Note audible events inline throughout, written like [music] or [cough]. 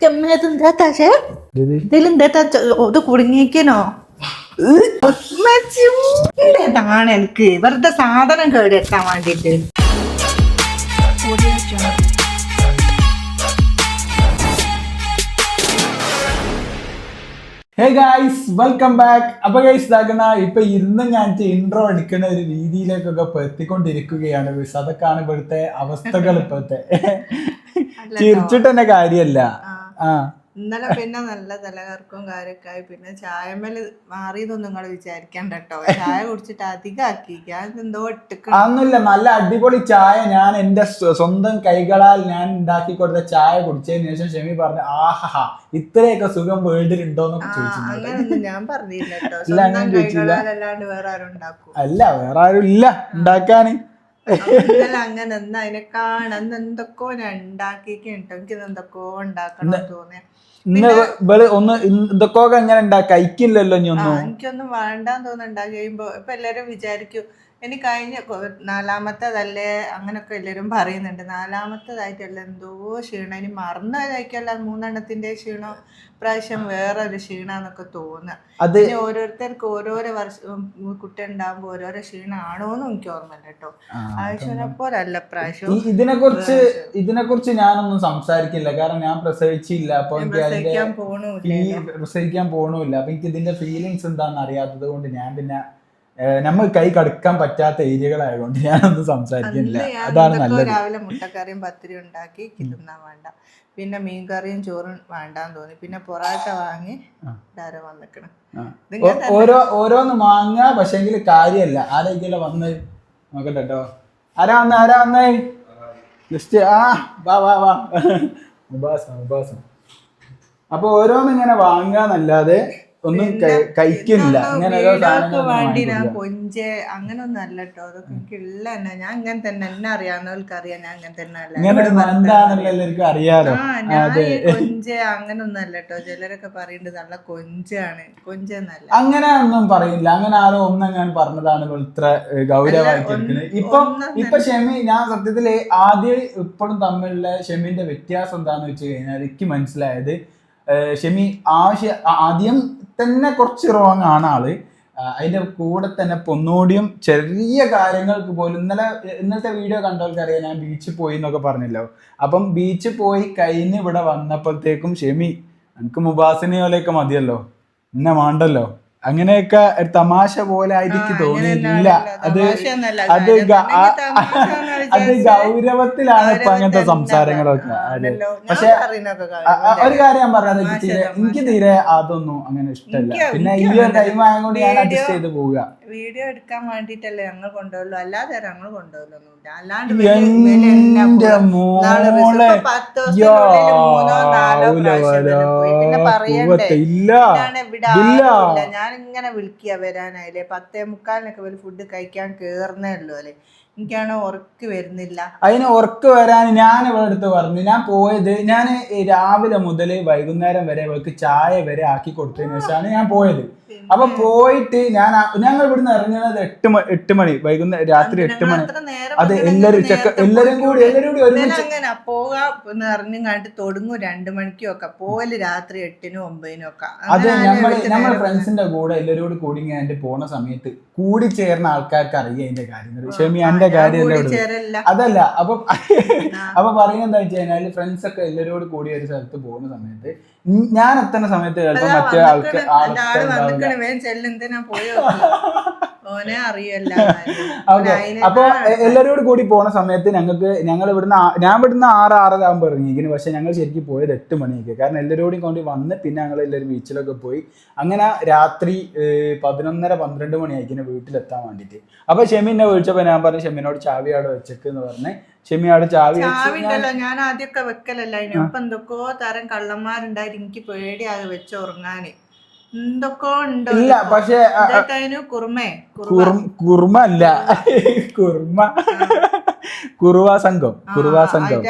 ഇതെന്താ താശേ? ഇതിലെന്താ ഇത് കുടുങ്ങിക്കണോ ഇതാണ് എനിക്ക്. വെറുതെ സാധനം കേടെത്താൻ വേണ്ടിട്ട്. ഹേ ഗായ്സ് വെൽക്കം ബാക്ക് അപ്പൊ ഗൈസ് ഇതാക്കണ ഇപ്പൊ ഇന്ന് ഞാൻ ഇൻട്രോ അടിക്കുന്ന ഒരു രീതിയിലേക്കൊക്കെ പെത്തിക്കൊണ്ടിരിക്കുകയാണ് എത്തിക്കൊണ്ടിരിക്കുകയാണ് ഗൈസ് അതൊക്കെയാണ് ഇവിടുത്തെ അവസ്ഥകൾ ഇപ്പോഴത്തെ. ചിരിച്ചിട്ട് തന്നെ കാര്യല്ല. ആ. ഇന്നലെ പിന്നെ നല്ല തലകർക്കും കാര്യമൊക്കെ ആയി പിന്നെ ചായമേൽ മാറിയതൊന്നും നിങ്ങൾ വിചാരിക്കണ്ട കേട്ടോ ചായ കുടിച്ചിട്ട് അധികം ആക്കിക്കാൻ എന്തോ അതൊന്നുമില്ല. നല്ല അടിപൊളി ചായ ഞാൻ എന്റെ സ്വ- സ്വന്തം കൈകളാൽ ഞാൻ ഉണ്ടാക്കി കൊടുത്ത ചായ കുടിച്ചതിന് ശേഷം ഷെമി പറഞ്ഞു ആഹാ ഇത്രയൊക്കെ സുഖം വേൾഡിൽ ഉണ്ടോന്ന് അങ്ങനൊന്നും ഞാൻ പറഞ്ഞില്ല കേട്ടോ സ്വന്തം കൈകളാൽ കൈകളാലല്ലാണ്ട് വേറെ ആരും ഉണ്ടാക്കും. അല്ല വേറെ ആരും ഇല്ല. ഉണ്ടാക്കാന്. അങ്ങനെ എന്നാ അതിനെ കാണാൻ എന്തൊക്കെ ഞാൻ ഉണ്ടാക്കിയിട്ട് എനിക്ക് എന്തൊക്കെ ഉണ്ടാക്കണം തോന്നിയ. ഇവൾ ഒന്ന് ഇതൊക്കെ എങ്ങനെ എനിക്കൊന്നും വേണ്ടാന്ന് തോന്നുന്നുണ്ടാ. കഴിയുമ്പോ ഇപ്പൊ എല്ലാരും വിചാരിക്കും ഇനി കഴിഞ്ഞ നാലാമത്തതല്ലേ അങ്ങനൊക്കെ എല്ലാരും പറയുന്നുണ്ട്. നാലാമത്തേതായിട്ടല്ല എന്തോ ക്ഷീണം. ഇനി മറന്നതായിരിക്കല്ല മൂന്നെണ്ണത്തിന്റെ ക്ഷീണം. പ്രാവശ്യം വേറെ ഒരു ക്ഷീണന്നൊക്കെ തോന്നുക അത് പിന്നെ ഓരോരുത്തർക്ക് ഓരോരോ വർഷം കുട്ടി ഉണ്ടാകുമ്പോ ഓരോരോ ക്ഷീണാണോന്നും എനിക്ക് ഓർമ്മയില്ല കേട്ടോ. ആവശ്യനെ പോലല്ല പ്രാവശ്യം ഇതിനെ കുറിച്ച് ഇതിനെ കുറിച്ച് ഞാനൊന്നും സംസാരിക്കില്ല. കാരണം ഞാൻ പ്രസവിച്ചില്ല. അപ്പൊ പ്രസവിക്കാൻ പോണൂല്ല പ്രസവിക്കാൻ പോണില്ല അപ്പൊ എനിക്ക് ഇതിന്റെ ഫീലിങ്സ് എന്താണെന്ന് അറിയാത്തത് കൊണ്ട് ഞാൻ പിന്നെ നമ്മൾ കൈ കടുക്കാൻ പറ്റാത്ത ഏരിയകളായതുകൊണ്ട് ഞാനൊന്നും സംസാരിക്കുന്നില്ല. അതാണ് നല്ലത്. രാവിലെ മുട്ടക്കറിയും പത്തിരി ഉണ്ടാക്കി കിട്ടുന്ന വേണ്ട. പിന്നെ മീൻകറിയും ചോറും വേണ്ടാന്ന് തോന്നി. പിന്നെ പൊറാട്ട വാങ്ങി വന്നിക്കണം. ഓരോ ഓരോന്ന് വാങ്ങാ പക്ഷെങ്കിൽ കാര്യമല്ല ആരെങ്കിലും വന്ന് നോക്കട്ടെ കേട്ടോ ആരാ വന്ന് ആരാ വന്നേ? ജസ്റ്റ് ആ വാ വാ വാ. ഉപാസം മുബാസ. അപ്പൊ ഓരോന്ന് ഇങ്ങനെ വാങ്ങാന്നല്ലാതെ ഒന്നും കഴി- കഴിക്കുന്നില്ല ഇങ്ങനെ ഓരോ വേണ്ടി ഞാൻ കൊഞ്ച് അങ്ങനെ ഒന്നും അല്ല കേട്ടോ അതൊക്കെ എനിക്ക് തന്നെ. ഞാൻ അങ്ങനെ തന്നെ. എന്നെ അറിയാവുന്നവർക്ക് അറിയാം ഞാൻ അങ്ങനെ തന്നെ അല്ല. ഇങ്ങനെ അറിയാലോ. കൊഞ്ച് അങ്ങനെ ഒന്നും അല്ല കേട്ടോ ചിലരൊക്കെ പറയുന്നുണ്ട് നല്ല കൊഞ്ചാണ്. കൊഞ്ചെന്നല്ല. അങ്ങനെ ഒന്നും പറയില്ല. അങ്ങനെ ആരോ ഒന്നും ഞാൻ പറഞ്ഞതാണ് ഇത്ര ഗൗരവമായിട്ട് ഇപ്പൊ ഇപ്പൊ ഷെമി ഞാൻ സത്യത്തിൽ ആദ്യം ഇപ്പോഴും തമ്മിലുള്ള ഷെമിന്റെ വ്യത്യാസം എന്താന്ന് വെച്ച് കഴിഞ്ഞാൽ എനിക്ക് മനസ്സിലായത് ഷെമി ആവശ്യ ആദ്യം തന്നെ കുറച്ച് റോങ് ആണ് ആൾ. അതിന്റെ കൂടെ തന്നെ പൊന്നോടിയും ചെറിയ കാര്യങ്ങൾക്ക് പോലും ഇന്നലെ ഇന്നത്തെ വീഡിയോ കണ്ടവർക്കറിയാം ഞാൻ ബീച്ചിൽ പോയി എന്നൊക്കെ പറഞ്ഞല്ലോ. അപ്പം ബീച്ചിൽ പോയി കഴിഞ്ഞ് ഇവിടെ വന്നപ്പോഴത്തേക്കും ഷെമി എനിക്ക് മുബാസിനെ പോലെയൊക്കെ മതിയല്ലോ. എന്നെ വേണ്ടല്ലോ അങ്ങനെയൊക്കെ തമാശ പോലെ ആയിരിക്കും തോന്നിയില്ല അത് അത് അത് ഗൗരവത്തിലാണ് ഇപ്പൊ അങ്ങനത്തെ സംസാരങ്ങളൊക്കെ. പക്ഷെ ഒരു കാര്യം ഞാൻ പറഞ്ഞത് എനിക്ക് തീരെ അതൊന്നും അങ്ങനെ ഇഷ്ടമല്ല. പിന്നെ ഈ ഒരു ടൈം ആയതുകൊണ്ട് ഞാൻ അഡ്ജസ്റ്റ് ചെയ്ത് പോവുക. വീഡിയോ എടുക്കാൻ വേണ്ടിട്ടല്ലേ ഞങ്ങൾ കൊണ്ടുപോകുള്ളൂ അല്ലാതെ ഞങ്ങൾ കൊണ്ടുപോകലൊന്നുമില്ല. അല്ലാണ്ട് ഞാൻ ഇങ്ങനെ വിളിക്കുക വരാനായില്ലേ പത്തേ മുക്കാലിനൊക്കെ ഒരു ഫുഡ് കഴിക്കാൻ കേറുന്നേ ഉള്ളൂ അല്ലേ? എനിക്കാണ് ഉറക്ക് വരുന്നില്ല. അതിന് ഉറക്ക് വരാൻ ഞാൻ ഇവിടെ അടുത്ത് പറഞ്ഞു. ഞാൻ പോയത് ഞാൻ രാവിലെ മുതൽ വൈകുന്നേരം വരെ ഇവൾക്ക് ചായ വരെ ആക്കി കൊടുത്തതിന് ശേഷമാണ് ഞാൻ പോയത്. അപ്പൊ പോയിട്ട് ഞാൻ ഞങ്ങൾ ഇവിടുന്ന് ഇറങ്ങുന്നത് എട്ട് മണി എട്ട് മണി വൈകുന്നേരം രാത്രി എട്ട് മണി. അത് എല്ലാരും ചെക്ക എല്ലാരും കൂടി എല്ലാരും കൂടി ഒരുമിച്ച് അങ്ങനെ പോകാ ഇറങ്ങും കണ്ടിട്ട് തുടങ്ങും രണ്ടു മണിക്കും ഒക്കെ. പോവൽ രാത്രി എട്ടിനും ഒമ്പതിനും ഒക്കെ. അത് നമ്മൾ നമ്മൾ ഫ്രണ്ട്സിന്റെ കൂടെ എല്ലാരും കൂടി കൂടി ഞാൻ പോണ സമയത്ത് കൂടി ചേർന്ന ആൾക്കാർക്ക് അറിയാം അതിന്റെ കാര്യങ്ങൾ ക്ഷമി എന്റെ കാര്യം കൂടി ചേരല്ല അതല്ല അപ്പൊ അപ്പൊ പറയുന്നത് എന്താ വെച്ച് കഴിഞ്ഞാൽ ഫ്രണ്ട്സ് ഒക്കെ എല്ലാവരോട് കൂടി ഒരു സ്ഥലത്ത് പോകുന്ന സമയത്ത് ഞാൻ എത്തുന്ന സമയത്ത് ചിലപ്പോ മറ്റേ ആൾക്ക് ഓനെ അറിയല്ല ഓക്കെ അപ്പൊ എല്ലാരോട് കൂടി പോണ സമയത്ത് ഞങ്ങൾക്ക് ഞങ്ങൾ ഇവിടുന്ന് ഞാൻ ഇവിടുന്ന് ആറ് ആറര ആകുമ്പോൾ ഇറങ്ങിയിരിക്കുന്നു. പക്ഷെ ഞങ്ങൾ ശരിക്കും പോയത് എട്ട് മണിയൊക്കെ കാരണം എല്ലാരോടും കൊണ്ട് വന്ന് പിന്നെ ഞങ്ങൾ എല്ലാവരും ബീച്ചിലൊക്കെ പോയി. അങ്ങനെ രാത്രി പതിനൊന്നര പന്ത്രണ്ട് മണിയായിരിക്കും വീട്ടിലെത്താൻ വേണ്ടിയിട്ട്. അപ്പൊ ഷെമിനെ വിളിച്ചപ്പോ ഞാൻ പറഞ്ഞു ഷെമിനോട് ചാവി അവിടെ വെച്ചേക്ക് എന്ന് പറഞ്ഞ് ഷെമി അവിടെ ചാവി ഞാൻ ചാവിണ്ടല്ലോ ഞാൻ ആദ്യമൊക്കെ വെക്കലല്ല. അതിനൊപ്പം എന്തൊക്കെയോ തരം കള്ളന്മാരുണ്ടായിരുന്നു എനിക്ക് പേടിയാകെ വെച്ച് ഉറങ്ങാന്. എന്തൊക്കെ ഉണ്ടോ. ഇല്ല പക്ഷേ കുറും കുറുമ. അല്ല കുറുമ കുറുവാ സംഘം കുറുവാ സംഘം.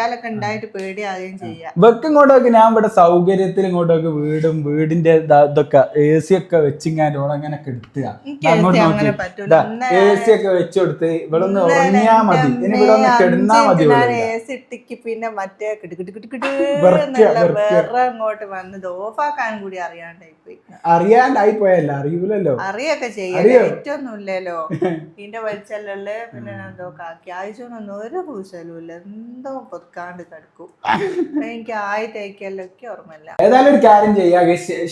വെക്കും ഇങ്ങോട്ടൊക്കെ ഞാൻ ഇവിടെ സൗകര്യത്തിൽ ഇങ്ങോട്ടൊക്കെ വീടും വീടിന്റെ ഇതൊക്കെ എ സി ഒക്കെ വെച്ചിങ്ങാണ്ട് അങ്ങനെ എടുത്തുക അങ്ങനെ പറ്റൂല. എ സി ഒക്കെ വെച്ചെടുത്ത് ഇവിടെ ഒന്ന് ഉറങ്ങിയാ മതി. ഇനി ഇവിടെ ഒന്ന് കിടന്നാ മതി പിന്നെ മറ്റേ അങ്ങോട്ട് വന്നത് ഓഫാക്കാൻ കൂടി അറിയാണ്ടായി പോയി അറിയാണ്ടായി പോയല്ല അറിയൂലല്ലോ. അറിയൊക്കെ ചെയ്യാം ഏറ്റവും ഏറ്റൊന്നും ഇല്ലല്ലോ [laughs] ഇതിന്റെ വലിച്ചല്ലേ പിന്നെ എന്തോ കാക്കി ആഴ്ചയൊന്നും ഒരു പൂശലും ഇല്ല എന്തോ പൊതുക്കാണ്ട് കിടക്കും. എനിക്ക് ആയിട്ടേക്കല്ലൊക്കെ ഓർമ്മയില്ല. ഏതായാലും ഒരു കാര്യം ചെയ്യാ.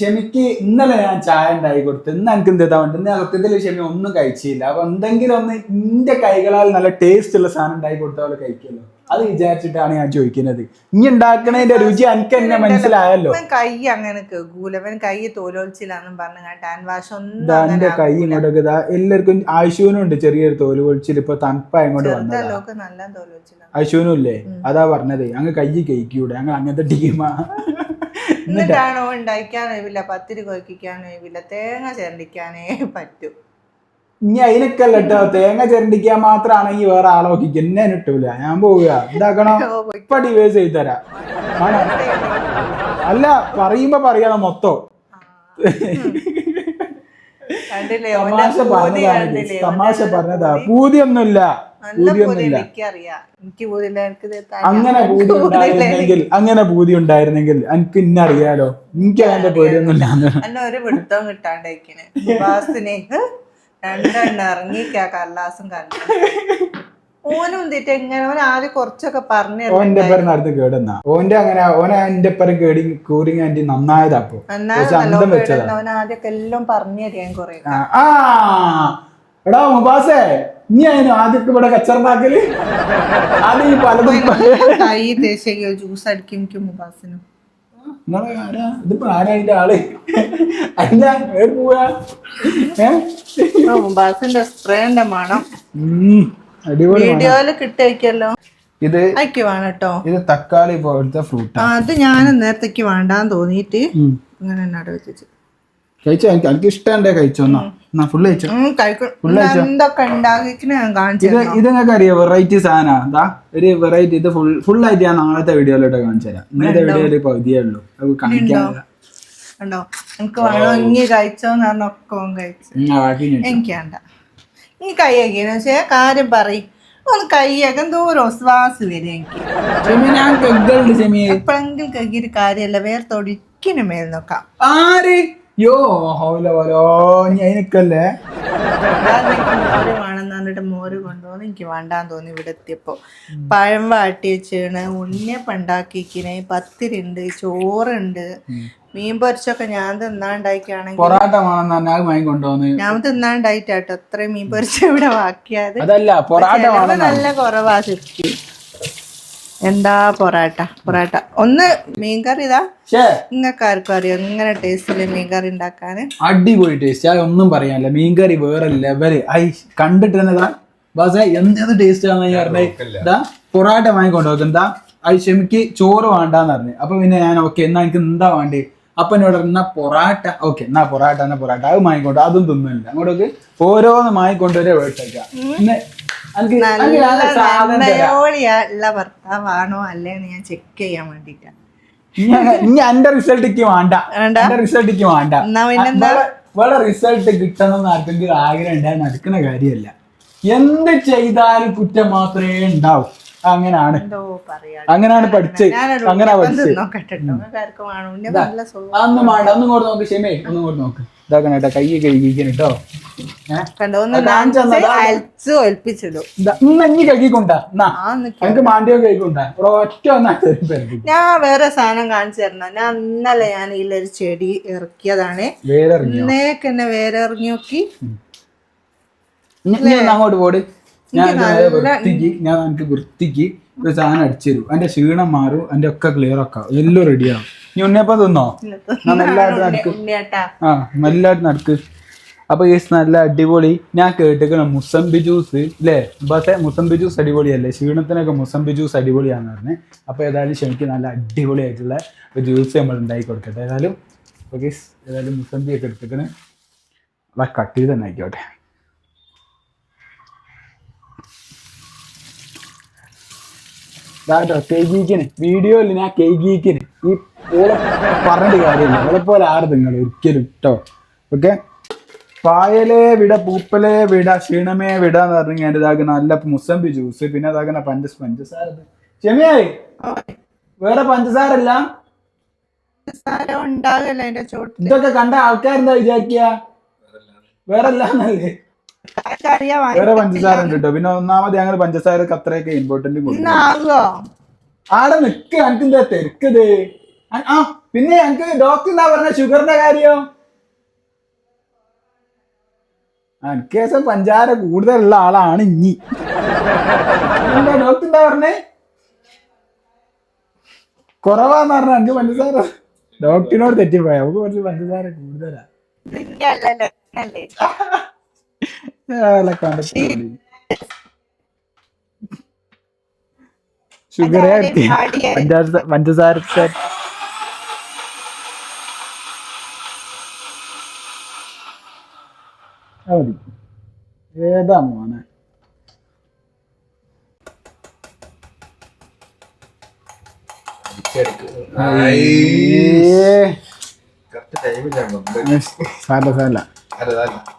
ഷെമിക്ക് ഇന്നലെ ഞാൻ ചായ ഉണ്ടായി കൊടുത്തു ഇന്ന് എനിക്ക് എന്ത് ചെയ്താൽ ഇന്ന് സത്യത്തിൽ ഷെമി ഒന്നും കഴിച്ചില്ല. അപ്പൊ എന്തെങ്കിലും ഒന്ന് ഇന്റെ കൈകളാൽ നല്ല ടേസ്റ്റ് ഉള്ള സാധനം ഉണ്ടായി കൊടുത്ത പോലെ കഴിക്കുമല്ലോ അത് വിചാരിച്ചിട്ടാണ് ഞാൻ ചോദിക്കുന്നത്. ഇനി ഉണ്ടാക്കണതിന്റെ രുചി എനിക്ക് എന്നെ മനസ്സിലായല്ലോ. കൈ അങ്ങനെ കേൾക്കൂലവൻ കൈ തോലോൽച്ചില്ലാന്നും പറഞ്ഞു ടാൻ വാഷ് ഒന്നും എന്റെ കൈ ഇങ്ങോട്ടൊക്കെ എല്ലാവർക്കും ആശുവിനും ഉണ്ട് ചെറിയൊരു തോൽ പൊളിച്ചിൽ ഇപ്പൊ തണുപ്പായ ഇങ്ങോട്ട് വന്നതാ. ആശുവിനും ഇല്ലേ അതാ പറഞ്ഞത്. അങ്ങ് കൈ കഴിക്കൂടെ ഞങ്ങൾ അങ്ങനത്തെ ടീമാ എന്നിട്ടാണോ ഉണ്ടാക്കാൻ കഴിവില്ല പത്തിരി കൊയ്ക്കാൻ കഴിവില്ല തേങ്ങ ചേരണ്ടിക്കാനേ പറ്റൂ. ഇനി അതിനൊക്കെയല്ല കേട്ടോ തേങ്ങ ചിരണ്ടിക്കാൻ മാത്രമാണെങ്കിൽ വേറെ ആളെ നോക്കിക്ക്. എന്നെ കിട്ടൂല ഞാൻ പോവുക. ഇതാക്കണോ. ഇപ്പൊ ഡിവേഴ്സ് ചെയ്ത് തരാം അല്ല പറയുമ്പോ പറയണം മൊത്തം. തമാശ പറഞ്ഞതാണ് തമാശ പറഞ്ഞതാ. പൂതി. പൂതിയൊന്നുമില്ല. പൂതി പൂതിയൊന്നുമില്ല. അങ്ങനെ പൂതി ഉണ്ടായിരുന്നെങ്കിൽ അങ്ങനെ പൂതി ഉണ്ടായിരുന്നെങ്കിൽ എനിക്ക് ഇന്ന അറിയാലോ. എനിക്ക് അതിന്റെ പേടിയൊന്നുമില്ല ഒരു കിട്ടാണ്ടേക്കിന്. രണ്ടെണ്ണം ഇറങ്ങിക്കാ കല്ലാസും കണ്ടു ഓനും തിട്ട് എങ്ങനെ ഓൻ ആദ്യം കുറച്ചൊക്കെ പറഞ്ഞു ഓന്റെ പേര് നടന്ന് കേടുന്ന ഓന്റെ അങ്ങനെ ഓനെ എന്റെ പേരും കേടി കൂറിങ് ആന്റി നന്നായതാ അപ്പൊ പക്ഷെ അന്തം വെച്ചതാ. ഓൻ ആദ്യമൊക്കെ എല്ലാം പറഞ്ഞു തരാൻ കൊറേ ആ, എടാ മുബാസേ നീ അതിന് ആദ്യത്തെ ഇവിടെ കച്ചറണ്ടാക്കൽ അത് [laughs] ഈ പലതും ജ്യൂസ് അടിക്കും മുബാസിനും. നിങ്ങളെ ആരാ? ഇതിപ്പോ ആരാ അതിന്റെ ആൾ? അതിന്റെ ഏട് പോവാ? ഏ? മുബാസിന്റെ സ്പ്രേന്റെ മണം. അടിപൊളി. വീഡിയോയിൽ കിട്ടിയേക്കല്ലോ. ഇത് അയക്ക് വേണം കേട്ടോ ഇത് തക്കാളി പോലത്തെ ഫ്രൂട്ടാ അത് ഞാൻ നേരത്തേക്ക് വേണ്ടാന്ന് തോന്നിട്ട് ഇങ്ങനെ എന്നോട് വെച്ചു. കഴിച്ചോ? എനിക്ക് എനിക്ക് ഇഷ്ടണ്ടേ കഴിച്ചോന്നാ എന്നാ ഫുള്ള് കഴിച്ചോ? ഞാൻ കാണിച്ചു ഇത് ഇത് നിങ്ങൾക്ക് അറിയാം? വെറൈറ്റി സാധന. ഒരു വെറൈറ്റി ഇത് ഫുൾ ഫുൾ ആയിട്ട് ഞാൻ നാളത്തെ വീഡിയോയിലോട്ട് കാണിച്ചു തരാം. ഇന്നത്തെ വീഡിയോയിൽ പകുതിയേ ഉള്ളൂ. അത് കാണിക്കാൻ കണ്ടോ എനിക്ക് കഴിച്ചോന്ന് കഴിച്ചു വേണ്ട. കൈയൊക്കെയെന്ന് വെച്ചാൽ കാര്യം പറയും. ഒന്ന് കൈയൊക്കെ എന്തോ ഒരു ഒസ്വാസ് വരും എനിക്ക്. ചെമ്മി ഞാൻ കെഗളുണ്ട് ചെമ്മി എപ്പോഴെങ്കിലും കൈകിരി കാര്യമല്ല. വേറെ തൊടിക്കിന് മേൽ നോക്കാം. ആര്? യോ ഹൗല പോലോ നീ അതിനൊക്കല്ലേ മോര് വേണമെന്ന് പറഞ്ഞിട്ട് മോര് കൊണ്ടുവന്ന് എനിക്ക് വേണ്ടാന്ന് തോന്നി ഇവിടെ എത്തിയപ്പോ. പഴം വാട്ടി വെച്ചാണ് ഉണ്ണിയപ്പം പണ്ടാക്കിക്കിനെ പത്തിരിണ്ട് ചോറുണ്ട് മീൻ പൊരിച്ചൊക്കെ ഞാൻ തിന്നാണ്ടായിക്കാണെങ്കിൽ പൊറാട്ട കൊണ്ടുവന്ന്. ഞാൻ തിന്നാണ്ടായിട്ടാട്ടോ അത്രയും മീൻ പൊരിച്ച ഇവിടെ ബാക്കിയത് നല്ല കുറവാ ശരിക്കും. എന്താ പൊറാട്ട? പൊറാട്ട. ഒന്ന് മീൻകറി ഇതാ. നിങ്ങൾക്ക് ആർക്കും അറിയാം? ഇങ്ങനെ ടേസ്റ്റിൽ മീൻകറി ഉണ്ടാക്കാന്. അടിപൊളി ടേസ്റ്റ് അത് ഒന്നും പറയാനില്ല. മീൻകറി വേറെ ലെവൽ ഐ കണ്ടിട്ട് തന്നെ ബസ് എന്ത് ടേസ്റ്റ് ആണെന്ന് ഞാൻ പറഞ്ഞേ. ഇതാ പൊറാട്ട വാങ്ങിക്കൊണ്ട് നോക്ക് എന്താ അത് ക്ഷമിക്ക് ചോറ് വേണ്ടാന്ന് പറഞ്ഞു. അപ്പൊ പിന്നെ ഞാൻ ഓക്കെ എന്നാ എനിക്ക് എന്താ വേണ്ടി? അപ്പൊ എന്നോട് എന്നാ പൊറാട്ട. ഓക്കെ എന്നാ പൊറാട്ട എന്നാ പൊറാട്ട. അത് വാങ്ങിക്കൊണ്ട് അതും തിന്നില്ല അങ്ങോട്ടൊക്കെ ഓരോന്ന് വാങ്ങിക്കൊണ്ടുവരെ വേട്ടേക്കാം എനിക്ക് എനിക്ക്. നല്ലയോളിയുള്ള ഭർത്താവാണോ അല്ലേന്ന് ഞാൻ ചെക്ക് ചെയ്യാൻ വേണ്ടിട്ടാ. ഇനി- ഇനി എന്റെ റിസൾട്ടിക്ക് വേണ്ട? എന്റെ? വേറെ- റിസൾട്ട് കിട്ടണം എന്ന് ആർക്കെങ്കിലും ആഗ്രഹം ഉണ്ടായി നടക്കുന്ന കാര്യമല്ല. എന്ത് ചെയ്താലും കുറ്റം മാത്രമേ ഉണ്ടാവും. അങ്ങനാണ്. അങ്ങനാണ് പഠിച്ച് അങ്ങനെ അന്ന് മാണ്ട ഒന്നും കൂടെ നോക്ക് ക്ഷമേ ഒന്നും കൂടെ നോക്ക്. ഇതാക്കണം കേട്ടോ കൈ കഴുകിക്കണം കേട്ടോ കണ്ടോ. അയച്ചു ഒൽപ്പിച്ചിടും. എനിക്ക് മാണ്ടിയോ ഒറ്റ ഞാൻ വേറെ സാധനം കാണിച്ചു തരണം. ഞാൻ ഇന്നലെ ഞാൻ ഇതിലൊരു ചെടി ഇറക്കിയതാണ്. ഇന്നേക്ക് എന്നെ വേറെ ഇറങ്ങി നോക്കി അങ്ങോട്ട് പോട്. ഞാൻ വൃത്തിക്ക് ഞാൻ എനിക്ക് വൃത്തിക്ക് ഒരു സാധനം അടിച്ചു തരും. എന്റെ ക്ഷീണം മാറും എന്റെ ഒക്കെ ക്ലിയർ ഒക്കെ എല്ലാം റെഡിയാവും നീ ഉണ്ണിയപ്പം തിന്നോ? ഞാൻ മെല്ലായിട്ട് നടക്ക്. ആ മെല്ലായിട്ട് നടക്ക്. അപ്പൊ ഗൈസ് നല്ല അടിപൊളി. ഞാൻ കേട്ടിരിക്കണം മുസംബി ജ്യൂസ് അല്ലേ ബസ് മുസംബി ജ്യൂസ് അടിപൊളിയല്ലേ? ക്ഷീണത്തിനൊക്കെ മുസംബി ജ്യൂസ് അടിപൊളിയാന്ന് പറഞ്ഞത് അപ്പൊ ഏതായാലും ക്ഷണിക്ക് നല്ല അടിപൊളിയായിട്ടുള്ള ഒരു ജ്യൂസ് നമ്മൾ ഉണ്ടാക്കി കൊടുക്കട്ടെ. ഏതായാലും ഓക്കെ ഏതായാലും മുസംബി ഒക്കെ എടുത്തേക്കണ് കട്ട് ചെയ്ത് തന്നെ ആയിക്കോട്ടെ. കേക്കീക്കിന് വീഡിയോയിൽ ഞാൻ കേക്കിന് ഈ പറഞ്ഞിട്ട് കാര്യമില്ല. ഓളെ പോലെ ആറ് നിങ്ങൾ ഒരിക്കലും കേട്ടോ ഓക്കെ പായലേ വിട പൂപ്പലേ വിട ക്ഷീണമേ വിട എന്ന് പറഞ്ഞു ഞാൻ ഇതാക്കുന്ന നല്ല മുസമ്പി ജ്യൂസ് പിന്നെ ഇതാക്കുന്ന പഞ്ച പഞ്ചസാര ക്ഷമയായി ചെമിയായി വേറെ പഞ്ചസാര അല്ല ഇതൊക്കെ കണ്ട ആൾക്കാരെന്താ വിചാരിക്കുക വേറെ അല്ലാന്നല്ലേ വേറെ പഞ്ചസാര ഉണ്ട് കേട്ടോ പിന്നെ ഒന്നാമത് ഞങ്ങൾ പഞ്ചസാര അത്രയൊക്കെ ഇമ്പോർട്ടന്റ് ആടെ നിക്ക് എനിക്ക് എന്താ തിരക്കത് ആ, പിന്നെ ഞങ്ങക്ക് ഡോക്ടർ എന്താ പറഞ്ഞ? ഷുഗറിന്റെ കാര്യം? ശേഷം പഞ്ചാര കൂടുതലുള്ള ആളാണ് ഇനി എന്താ ഡോക്ടർ എന്താ പറഞ്ഞേ? കുറവാന്ന് പറഞ്ഞ എനിക്ക് പഞ്ചസാര ഡോക്ടറിനോട് തെറ്റിപ്പോയ. നമുക്ക് കുറച്ച് പഞ്ചസാര കൂടുതലാ. ഷുഗർ പഞ്ചസാര മതി. ഏതാ മോനെ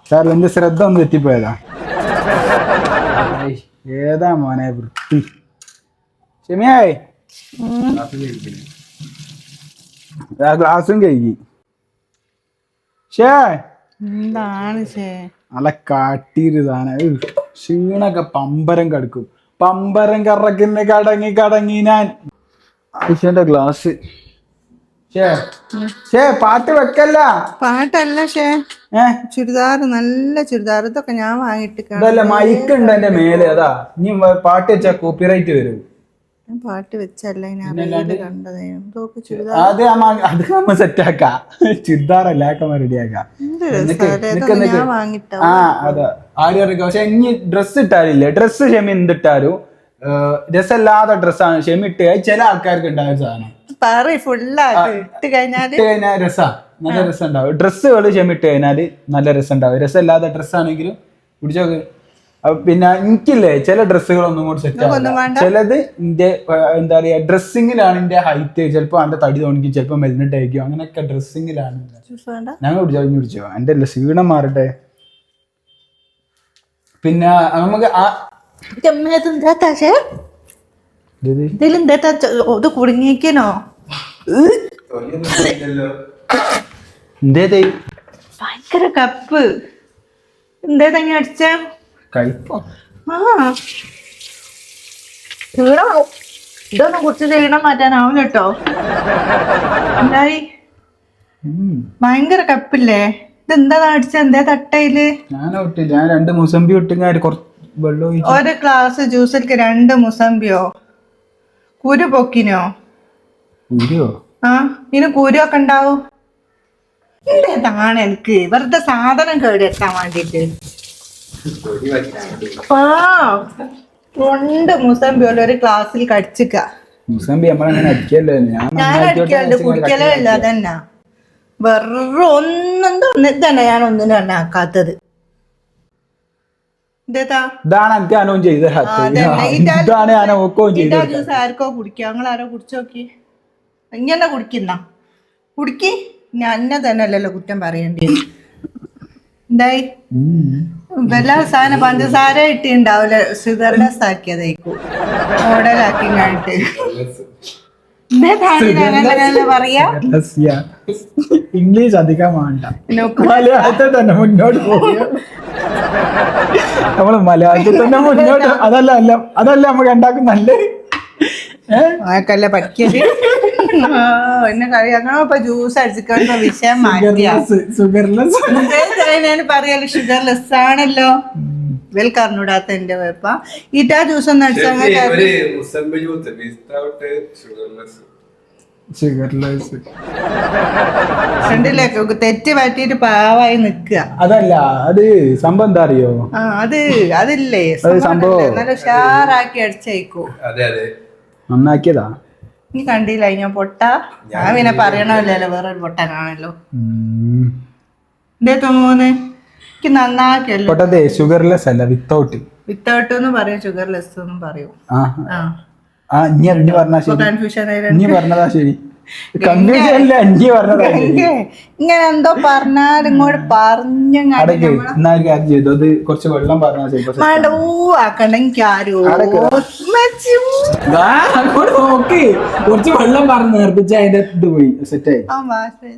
സാല എന്റെ ശ്രദ്ധ ഒന്ന് തെറ്റിപ്പോയതാ. ഏതാ മോനെ വൃത്തി? ക്ഷമയായി ആ ഗ്ലാസും കഴുകി. ഷേ? എന്താണ് ചേ നല്ല കാട്ടിരുതാന ക്ഷീണൊക്കെ പമ്പരം കടക്കും. പമ്പരം കറക്കുന്ന കടങ്ങി കടങ്ങി ഞാൻ. ആയിഷന്റെ ഗ്ലാസ് പാട്ട് വെക്കല്ല. പാട്ടല്ല ഷേ. ചുരിദാർ നല്ല ചുരിദാർ ഇതൊക്കെ ഞാൻ വാങ്ങിയിട്ട് ഉണ്ട് എന്റെ മേലെ. അതാ ഇനി പാട്ട് വെച്ചാ കോപ്പിറൈറ്റ് വരും. ഞാൻ പാട്ട് വെച്ചല്ല ചുരിദാർ അത് അത് നമ്മ സെറ്റാക്കാ. ചുരിദാറല്ല ആക്കമ്മ റെഡിയാക്കാം. ആ അതെ. ആരും പക്ഷെ ഇനി ഡ്രസ്സ് ഇട്ടാലില്ലേ. ഡ്രസ്സ് ഷെമി എന്തിട്ടാലും രസമല്ലാത്ത ഡ്രസ്സാണ് ഷെമി ഇട്ട് ചില ആൾക്കാർക്ക് ഉണ്ടായ സാധനം. പറ ഇട്ട് കഴിഞ്ഞാൽ ഇട്ട് കഴിഞ്ഞാൽ രസാ. നല്ല രസം ഉണ്ടാവും. ഡ്രസ്സുകൾ ഷെമി ഇട്ട് കഴിഞ്ഞാൽ നല്ല രസം ഉണ്ടാവും. രസമില്ലാത്ത ഡ്രസ്സാണെങ്കിലും പിടിച്ചോക്ക്. പിന്നെ എനിക്കില്ലേ ചില ഡ്രസ്സുകൾ ഒന്നും കൂടി സെറ്റ് വേണ്ട? ചിലത് എന്റെ എന്താ പറയാ ഡ്രസ്സിങ്ങിലാണ് എന്റെ ഹൈറ്റ് ചിലപ്പോ എന്റെ തടി തോന്നിക്കും ചിലപ്പോ മെലിഞ്ഞിട്ടായിരിക്കും അങ്ങനെയൊക്കെ ഡ്രസ്സിങ്ങിലാണ് ഞാൻ കുടിച്ചോ ഇനി കുടിച്ചോ. എന്റെ അല്ല ക്ഷീണം മാറട്ടെ. പിന്നെ നമുക്ക് ആ ഇത് ഭയങ്കര കപ്പ്. എന്തേ തന്നെ അടിച്ച? കഴിപ്പോ ആ. ഇതൊന്നും കുറച്ച് ക്ഷീണം മാറ്റാനാവില്ല കേട്ടോ എന്തായി ഭയങ്കര കപ്പില്ലേ? ഇതെന്താ അടിച്ച? എന്താ തട്ടയിൽ? ഞാൻ ഞാൻ രണ്ട് മുസമ്പി ഒട്ടുങ്ങാര് വെള്ളം ഒരു ഗ്ലാസ് ജ്യൂസിൽക്ക് രണ്ട് മുസംബിയോ കുരു പൊക്കിനോ? കുരുവോ? ആ ഇനി കുരു ഒക്കെ ഉണ്ടാവും എന്താണ് എനിക്ക്. വെറുതെ സാധനം കേടെത്താൻ വേണ്ടിട്ട്. ആ മുസമ്പി പോലെ ഒരു ക്ലാസ്സിൽ കടിച്ചിക്ക. മുസംബി നമ്മളങ്ങനെ അടിക്കല്ലോ? ഞാൻ കുടിക്കലേ ഇല്ല അതന്നെ വെറും ഒന്നും തന്നെ ഞാൻ ഒന്നിനും തന്നെ ആക്കാത്തത്. ഇതാണ് എനിക്ക് അനവും ചെയ്ത ഇതാ ഇതാണ് ഞാൻ ഓക്കവും ചെയ്ത ഇതാ ജ്യൂസ് ആർക്കോ കുടിക്കുക ഞങ്ങൾ ആരോ കുടിച്ചു നോക്കി. ഇങ്ങനെ കുടിക്കുന്ന? കുടിക്ക്. ഞാൻ തന്നെ അല്ലല്ലോ കുറ്റം പറയേണ്ടി എന്തായി? വല്ല സാധനം പഞ്ചസാര ഇട്ടിണ്ടാവില്ല സ്വിതർലെസ് ആക്കിയതായിരിക്കും മോഡലാക്കി കഴിഞ്ഞിട്ട് ഇംഗ്ലീഷ് അധികം വേണ്ട. പിന്നെ മലയാളത്തിൽ തന്നെ മുന്നോട്ട് പോകും നമ്മൾ മലയാളത്തിൽ തന്നെ മുന്നോട്ട് അതല്ല അല്ല അതല്ല നമുക്ക് ഉണ്ടാക്കും നല്ല പറ്റിയത് എന്നെ കളിയാക്കണോ. അപ്പൊ ജ്യൂസ് അടിച്ചിട്ട് വിഷയം മാറ്റിയാ. സുഗർലെസ് ഞാൻ പറയാലോ ഷുഗർലെസ് ആണല്ലോ. വെൽ അറിഞ്ഞൂടാത്ത എന്റെ വേപ്പ. ഇതാ ജ്യൂസ് ഒന്ന് അടിച്ചാൽ തെറ്റ് പറ്റിയിട്ട് പാവായി നിക്കുക അതല്ല അത് സംഭവം എന്താ അറിയോ? ആ അത് അതില്ലേ. അത് സംഭവം- നല്ല ഉഷാറാക്കി അടിച്ചേക്കൂ. അതെ അതെ. നന്നാക്കിയതാ. നീ കണ്ടില്ല ഞാൻ പൊട്ട? ഞാൻ പിന്നെ പറയണമല്ലോ വേറൊരു പൊട്ടനാണല്ലോ. എന്തേ തോന്നുന്നു എനിക്ക് നന്നാക്കിയല്ലോ. ഷുഗർലെസ് അല്ല വിത്തൗട്ട് വിത്തൗട്ട് എന്ന് പറയും ഷുഗർലെസ് എന്നും പറയും. ആ. ആ. നീ പറഞ്ഞാ ശരി. കൺഫ്യൂഷൻ ഇനി പറഞ്ഞതാ ശരി. കൺഫ്യൂഷൻ അല്ല ഇനി പറഞ്ഞതാ ഇങ്ങനെ എന്തോ പറഞ്ഞാൽ ഇങ്ങോട്ട് പറഞ്ഞു എന്നാ ഒരു കാര്യം ചെയ്തു? അത് കുറച്ച് വെള്ളം വേണ്ട ഊ ആക്കണ്ട എനിക്ക് ആരോ നോക്ക്. കുറച്ച് വെള്ളം പറഞ്ഞു നേർപ്പിച്ച അതിന്റെ ഇത് പോയി. സെറ്റായി. ആ നോക്ക്.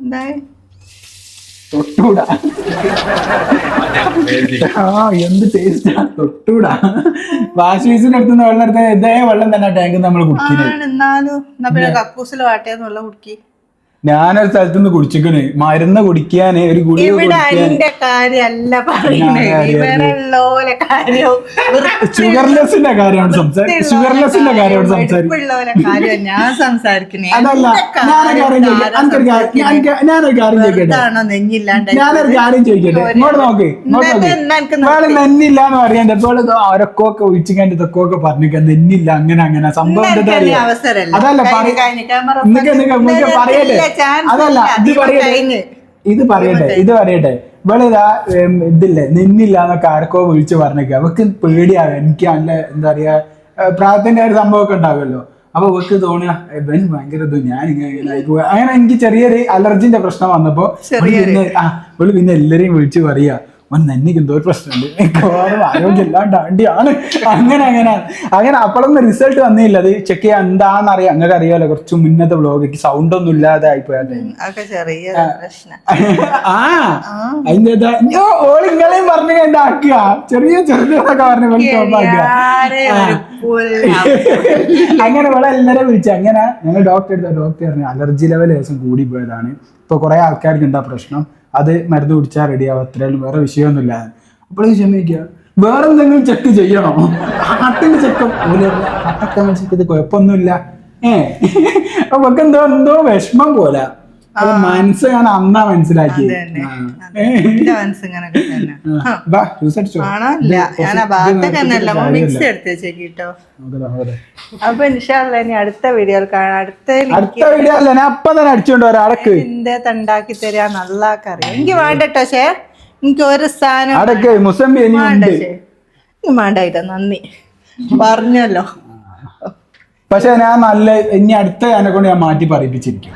എന്തായി? തൊട്ടൂടാ ആ എന്ത് ടേസ്റ്റാ തൊട്ടൂടാ വാഷ് ബേസിന്റെ അടുത്ത് വെള്ളം എടുത്താൽ ഇതേ വെള്ളം തന്നെ ടാങ്ക് നമ്മൾ കുടിക്കുന്നത് കക്കൂസിൽ എന്നാലും വെള്ളം കുടിക്കി. ഞാനൊരു സ്ഥലത്ത് നിന്ന് കുടിച്ചിക്കണ്. മരുന്ന് കുടിക്കാന് ഒരു ഗുളിക ഷുഗർലെസിന്റെ കാര്യമാണ് സംസാരിക്കുന്നത് ഷുഗർലെസിന്റെ കാര്യമാണ് സംസാരിക്കുന്നത് അതല്ല ഞാനൊരു കാര്യം ചോദിക്കട്ടെ? ഞാനൊരു കാര്യം ചോദിക്കട്ടെ? വെറുതാണോ നെഞ്ഞില്ലാണ്ട്? ഞാനൊരു കാര്യം ചോദിക്കട്ടെ? ഇങ്ങോട്ട് നോക്ക് ഇങ്ങോട്ട് നെന്നില്ല എന്ന് പറയാൻ ഇപ്പോൾ ഒരക്കൊക്കെ ഒഴിച്ചിക്കാണ്ട് ഇതൊക്കെ പറഞ്ഞിട്ട് നെന്നില്ല അങ്ങനെ അങ്ങനെ. സംഭവം അതല്ല പറ- അതല്ല ഇത് പറയട്ടെ. ഇത് പറയട്ടെ ഇത് പറയട്ടെ. ഉം, ഇതില്ലേ നിന്നില്ല എന്നൊക്കെ ആർക്കോ വിളിച്ച് പറഞ്ഞേക്ക അവക്ക് പേടിയാവും എനിക്ക് നല്ല എന്താ പറയാ പ്രാർത്ഥന ഒരു സംഭവമൊക്കെ ഉണ്ടാവുമല്ലോ. അപ്പൊ അവക്ക് തോന്നിയ ഇവൻ ഭയങ്കര ഇത് ഞാൻ ഇങ്ങനെ. അങ്ങനെ എനിക്ക് ചെറിയൊരു അലർജിന്റെ പ്രശ്നം വന്നപ്പോ പിന്നെ ആ ഇവൾ പിന്നെ എല്ലാരെയും വിളിച്ചു പറയാ. നന്നിക്ക് എന്തോ ഒരു പ്രശ്നമുണ്ട് മിക്കവാറും ആരോഗ്യം ഇല്ലാണ്ടാണ്ടിയാണ് അങ്ങനെ അങ്ങനെ. അങ്ങനെ അപ്പോഴൊന്നും റിസൾട്ട് വന്നില്ല. അത് ചെക്ക് ചെയ്യാൻ എന്താണെന്ന് അറിയാം അങ്ങനെ അറിയാമല്ലോ കുറച്ച് മുന്നത്തെ ബ്ലോഗിക്ക് സൗണ്ട് ഒന്നും ഇല്ലാതെ ആയി ടൈം ഒക്കെ ചെറിയ ആ. അതിന്റെ പറഞ്ഞു എന്താക്കുക ചെറിയ ചെറുതൊക്കെ പറഞ്ഞു. അങ്ങനെ ഇവിടെ എല്ലാരും വിളിച്ചു. അങ്ങനെ ഞങ്ങൾ ഡോക്ടർ എടുത്ത ഡോക്ടർ പറഞ്ഞു അലർജി ലെവൽ ഏകദേശം കൂടി പോയതാണ് ഇപ്പൊ കുറെ ആൾക്കാർക്ക് എന്താ പ്രശ്നം? അത് മരുന്ന് കുടിച്ചാൽ റെഡിയാവും അത്രയും വേറെ വിഷയമൊന്നുമില്ല. അപ്പോൾ ക്ഷമിക്കുക. വേറെ എന്തെങ്കിലും ചെക്ക് ചെയ്യണോ? ഹാർട്ടിന്റെ ചെക്ക് ഹാർട്ടൊക്കെ ചെക്ക് ചെയ്ത് കുഴപ്പമൊന്നുമില്ല. ഏ? അപ്പൊ എന്തോ എന്തോ വിഷമം പോലെ. മനസ്സ് ഞാൻ അന്നാ മനസ്സിലാക്കി. അപ്പൊ ഇൻഷാല്ല ഇനി അടുത്ത വീഡിയോയിൽ കാണാം. അടുത്ത അടുത്ത വീഡിയോ അല്ല ഞാൻ അപ്പൊ തന്നെ അടിച്ചോണ്ട് ഒരാൾക്ക് ഉണ്ടാക്കി തരാ നല്ല കറി എനിക്ക് വേണ്ടട്ടോ ശേ എനിക്ക് ഒരു സാധനം വേണ്ട. വേണ്ടായിട്ടോ നന്ദി. പറഞ്ഞല്ലോ. പക്ഷെ ഞാൻ നല്ല ഇനി അടുത്ത ഗാനെ കൊണ്ട് ഞാൻ മാറ്റി പറയിപ്പിച്ചിരിക്കും.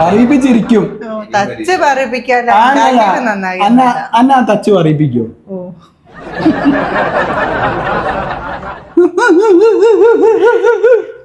പറയിപ്പിച്ചിരിക്കും. ഉണ്ടാക്കിയിട്ട് നന്നായി അന്ന അന്ന പറയിപ്പിക്കോ. ഓ. [laughs]